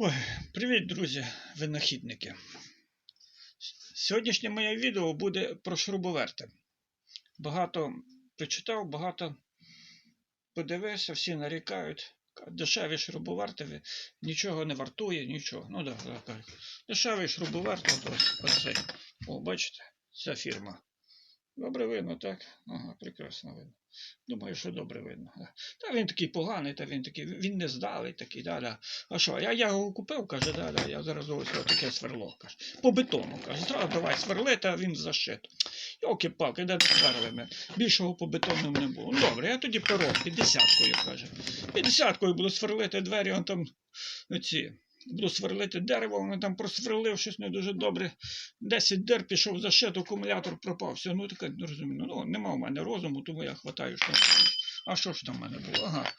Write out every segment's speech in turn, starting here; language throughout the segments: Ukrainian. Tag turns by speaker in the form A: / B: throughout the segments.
A: Ой, привіт, друзі, винахідники. Сьогоднішнє моє відео буде про шуруповерти. Багато почитав, багато подивився, всі нарікають. Дешеві шуруповерти нічого не вартує, нічого. Ну так, да, кажуть. Дешевий шуруповерт, от ось, оцей. О, бачите, ця фірма. Добре видно, так? Ага, прекрасно видно. Думаю, що добре видно. Та він такий поганий, та він такий, він не здалий такий, да, да. А що, я, я його купив, каже, да, да, я зараз ось таке сверло, каже. По бетону, каже, зразу давай сверлити, а він защит. Йоки палки де сверли Більшого по бетону не було. Ну, добре, я тоді перо, п'ятдесяткою, каже. П'ятдесяткою буду сверлити двері, он там ці. Буду сверлити дерево, вони там просверлив щось не дуже добре. 10 дер пішов за щит, акумулятор пропав. Все, ну таке не розумію. Ну, нема в мене розуму, тому я хватаю що. А що ж там в мене було? Ага.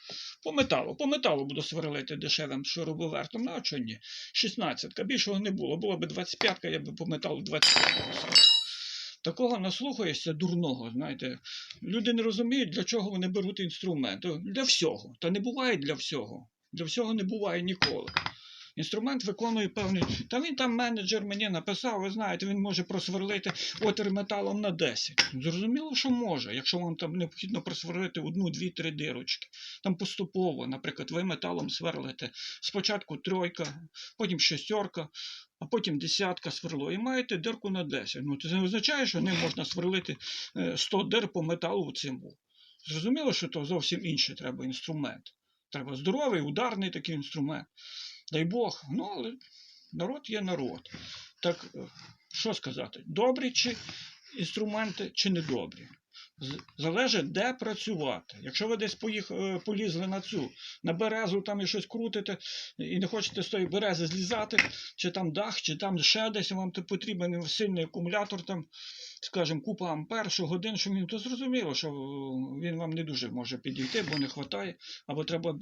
A: По металу. По металу буду сверлити дешевим шуруповертом. Ну, а чого ні? 16. Більшого не було. Було б 25, я б по металу 25 поставив. Такого наслухаєшся дурного, знаєте. Люди не розуміють, для чого вони беруть інструмент. Для всього. Та не буває для всього. Для всього не буває ніколи. Інструмент виконує певний. Та він там менеджер мені написав, ви знаєте, він може просверлити отер металом на 10. Зрозуміло, що може, якщо вам там необхідно просверлити одну, дві, три дирочки. Там поступово, наприклад, ви металом сверлите спочатку тройка, потім шестерка, а потім десятка сверло. І маєте дирку на 10. Ну, це не означає, що не можна сверлити е, 100 дир по металу цимбу. Зрозуміло, що то зовсім інший треба інструмент. Треба здоровий, ударний такий інструмент. Дай Бог, ну але народ є народ. Так е, що сказати, добрі чи інструменти, чи недобрі? З- Залежить, де працювати. Якщо ви десь поїх, е, полізли на цю, на березу там і щось крутите, і не хочете з тої берези злізати, чи там дах, чи там ще десь вам потрібен сильний акумулятор, там, скажімо, купа ампер, що годин, що він, то зрозуміло, що е, він вам не дуже може підійти, бо не вистачає, або треба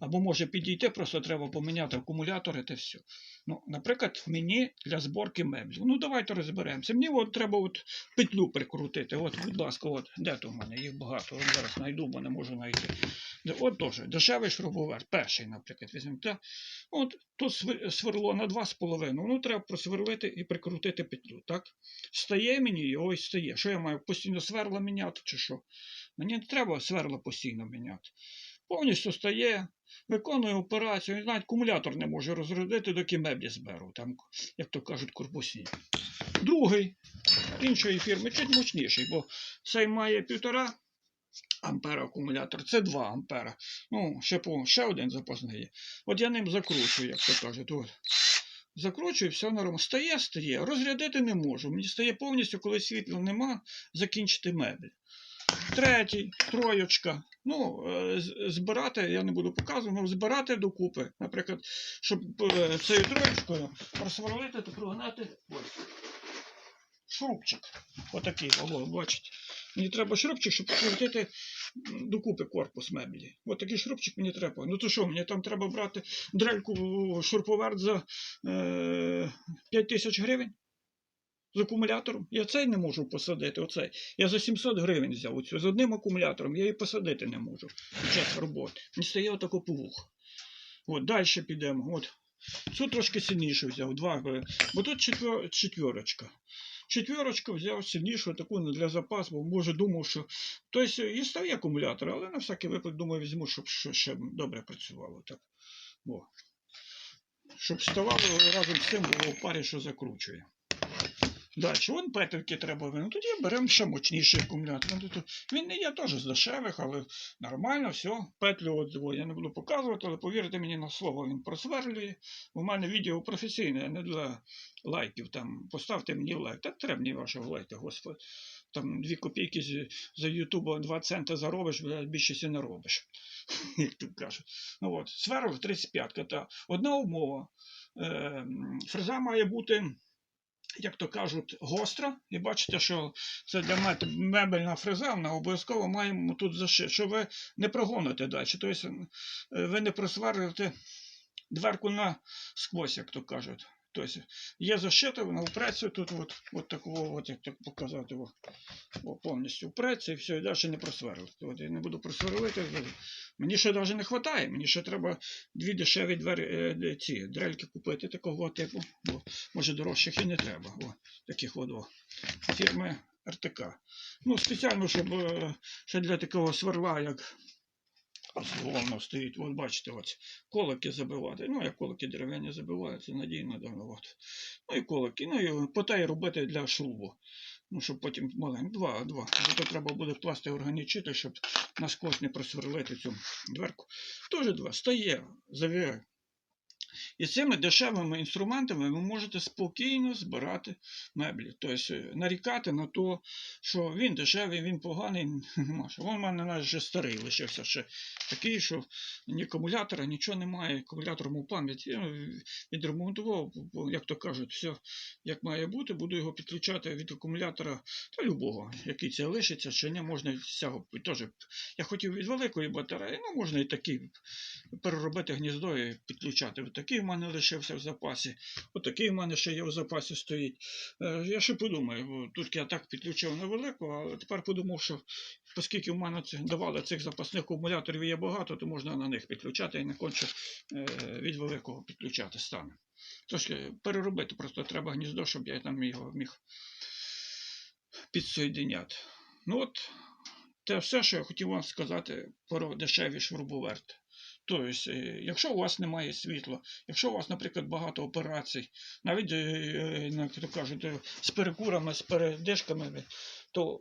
A: або може підійти, просто треба поміняти акумулятори та все. Ну, наприклад, мені для зборки меблів. Ну, давайте розберемося. Мені от треба от петлю прикрутити. От, будь ласка, от, де то в мене? Їх багато. От зараз знайду, бо не можу знайти. От теж, дешевий шуруповерт. Перший, наприклад, візьмемо. От тут сверло на 2,5. Ну, треба просверлити і прикрутити петлю, так? Стає мені і ось стає. Що я маю постійно сверла міняти чи що? Мені не треба сверла постійно міняти. Повністю стає, виконує операцію, навіть акумулятор не може розрядити, доки меблі зберу, там, як то кажуть, корпусні. Другий іншої фірми чуть мощніший, бо цей має півтора ампера акумулятор, це 2 ампера. Ну, ще, по, ще один запасний є. От я ним закручую, як то кажуть. От. Закручую, все нормально. Стає, стає. Розрядити не можу. Мені стає повністю, коли світла нема, закінчити мебель. Третій, троєчка. Ну, е, збирати, я не буду показувати, але збирати докупи. Наприклад, щоб е, цією троєчкою просверлити та прогнати ось. Шрубчик. Отакий, бачите. Мені треба шрубчик, щоб прикрутити м, докупи корпус меблі. От такий шрубчик мені треба. Ну то що, мені там треба брати дрельку шурповерт за е, 5 тисяч гривень? З акумулятором. Я цей не можу посадити. Оцей. Я за 700 гривень взяв оцю. З одним акумулятором я її посадити не можу під час роботи. Мені стає отако повуха. От, далі підемо. От. Цю трошки сильніше взяв, два, е, бо тут четвер, четверочка. Четверочку взяв сильнішу, таку для запасу, бо може думав, що. Тобто і старі акумулятор, але на всякий випадок, думаю, візьму, щоб ще добре працювало. Так. О. Щоб вставало разом з цим було в парі, що закручує. Далі, вон петельки треба винути. Тоді беремо ще мощніший акумулятор. Ну, Він не є теж з дешевих, але нормально, все. Петлю от, о, я не буду показувати, але повірте мені на слово, він просверлює. У мене відео професійне, не для лайків. Там поставте мені лайк. Та треба мені вашого лайка, господи. Там дві копійки за Ютуба, два цента заробиш, більше сі не робиш. Як тут кажуть. Ну от, сверло 35 та одна умова. Е, фреза має бути як то кажуть, гостра. І бачите, що це для мебельна фреза, вона обов'язково маємо тут зашити, що ви не прогоните далі. Тобто е, ви не просверлюєте дверку на сквозь, як то кажуть. Тобто є защита, вона впреться тут, от, от такого, от, як так показати, о, о, повністю впреться і все, і далі не просверлити. От я не буду просверлити. Мені ще навіть не вистачає, мені ще треба дві дешеві двері, ці дрельки купити такого типу, бо може дорожчих і не треба. О, таких от, о, фірми РТК. Ну, спеціально, щоб е, ще для такого сверла, як воно стоїть, от бачите, от колики забивати. Ну, як колики дерев'яні забиваються, надійно давно. От. Ну і колики. Ну і потай робити для шрубу. Ну, щоб потім маленько. Два, два. Зато треба буде вкласти органічити, щоб наскось не просверлити цю дверку. Теж два. Стає, завіряю. І цими дешевими інструментами ви можете спокійно збирати меблі. Тобто е, нарікати на те, що він дешевий, він поганий, нема. що. Він в мене навіть вже старий лишився ще такий, що ні акумулятора, нічого немає, акумулятор мав пам'ять. Я відремонтував, бо, як то кажуть, все як має бути, буду його підключати від акумулятора та любого, який це лишиться, чи не можна цього теж. Я хотів від великої батареї, ну можна і такий переробити гніздо і підключати. Такий в мене лишився в запасі. Отакий в мене ще є в запасі стоїть. Е, Я ще подумаю, тут я так підключив на велику, а тепер подумав, що оскільки в мене давали цих запасних акумуляторів є багато, то можна на них підключати і не конче е, від великого підключати стане. Трошки переробити, просто треба гніздо, щоб я там його міг підсоєдиняти. Ну от, це все, що я хотів вам сказати про дешеві шурубоверти. Тобто, е, якщо у вас немає світла, якщо у вас, наприклад, багато операцій, навіть, е, е, як то кажуть, з перекурами, з передишками, то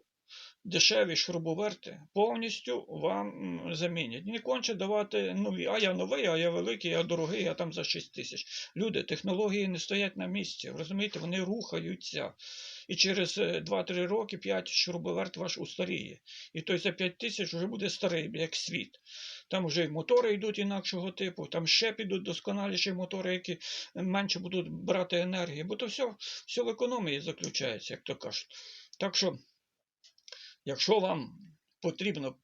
A: дешеві шурубоверти повністю вам замінять. Не конче давати нові. А я новий, а я великий, а дорогий, а там за 6 тисяч. Люди, технології не стоять на місці. Розумієте, вони рухаються. І через е, 2-3 роки 5 шурубоверт ваш устаріє. І той за 5 тисяч вже буде старий, як світ. Там вже й мотори йдуть інакшого типу, там ще підуть досконаліші мотори, які менше будуть брати енергії. Бо то все, все в економії заключається, як то кажуть. Так що, якщо вам потрібно,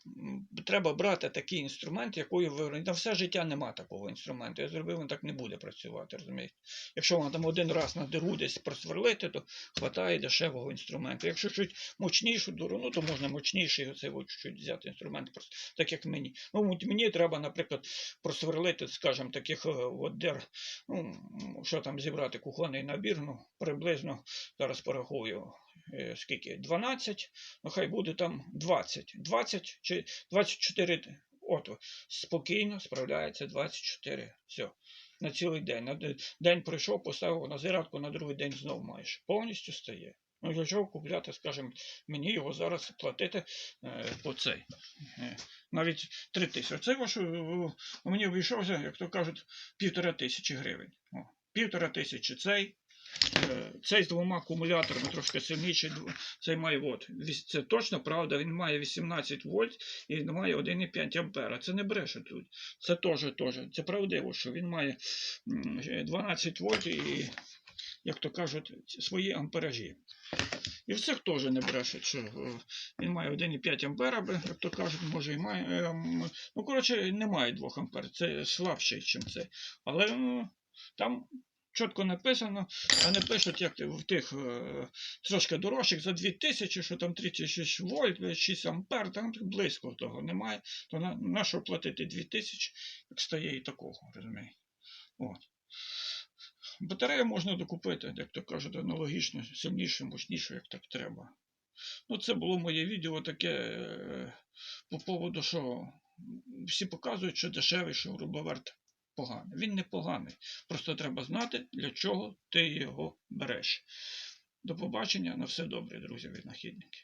A: треба брати такий інструмент, який ви на все життя нема такого інструменту. Я зробив, він так не буде працювати, розумієте? Якщо вам там один раз на диру десь просверлити, то хватає дешевого інструменту. Якщо щось мощнішу дуру, ну то можна мощніший оцей от чуть взяти інструмент, так як мені. Ну, мені треба, наприклад, просверлити, скажімо, таких е, от дер, ну, що там зібрати кухонний набір, ну, приблизно, зараз порахую, е, скільки, 12, ну хай буде там 20. 20 чи 24, от, спокійно справляється 24, все. На цілий день. На день пройшов, поставив на зарядку, на другий день знов маєш. Повністю стає. Ну, для чого купляти, скажімо, мені його зараз платити е, по цей. Е, навіть 3 тисячі. Це ваш, е, мені обійшовся, як то кажуть, півтора тисячі гривень. О, півтора тисячі цей. Е, Цей з двома акумуляторами трошки сильніший. Цей має от, це точно правда, він має 18 вольт і має 1,5 ампера. Це не бреше тут. Це теж, теж. Це правдиво, що він має е, 12 вольт і, як то кажуть, свої амперажі. І в цих теж не бреше, що е, він має 1,5 ампера, як то кажуть, може і має. е, Ну, коротше, немає 2 ампер, це слабший, ніж це. Але ну, там чітко написано, а не пишуть, як в тих е, трошки дорожчих за 2000, що там 36 вольт, 6 ампер, там близько того немає. То на, на що платити 2000, як стає і такого, розумієте? От. Батарею можна докупити, як то кажуть, аналогічно, сильніше, мощніше, як так треба. Ну, це було моє відео таке е, по поводу, що всі показують, що дешевий, що рубоверт поганий. Він не поганий. Просто треба знати, для чого ти його береш. До побачення, на все добре, друзі, віднахідники.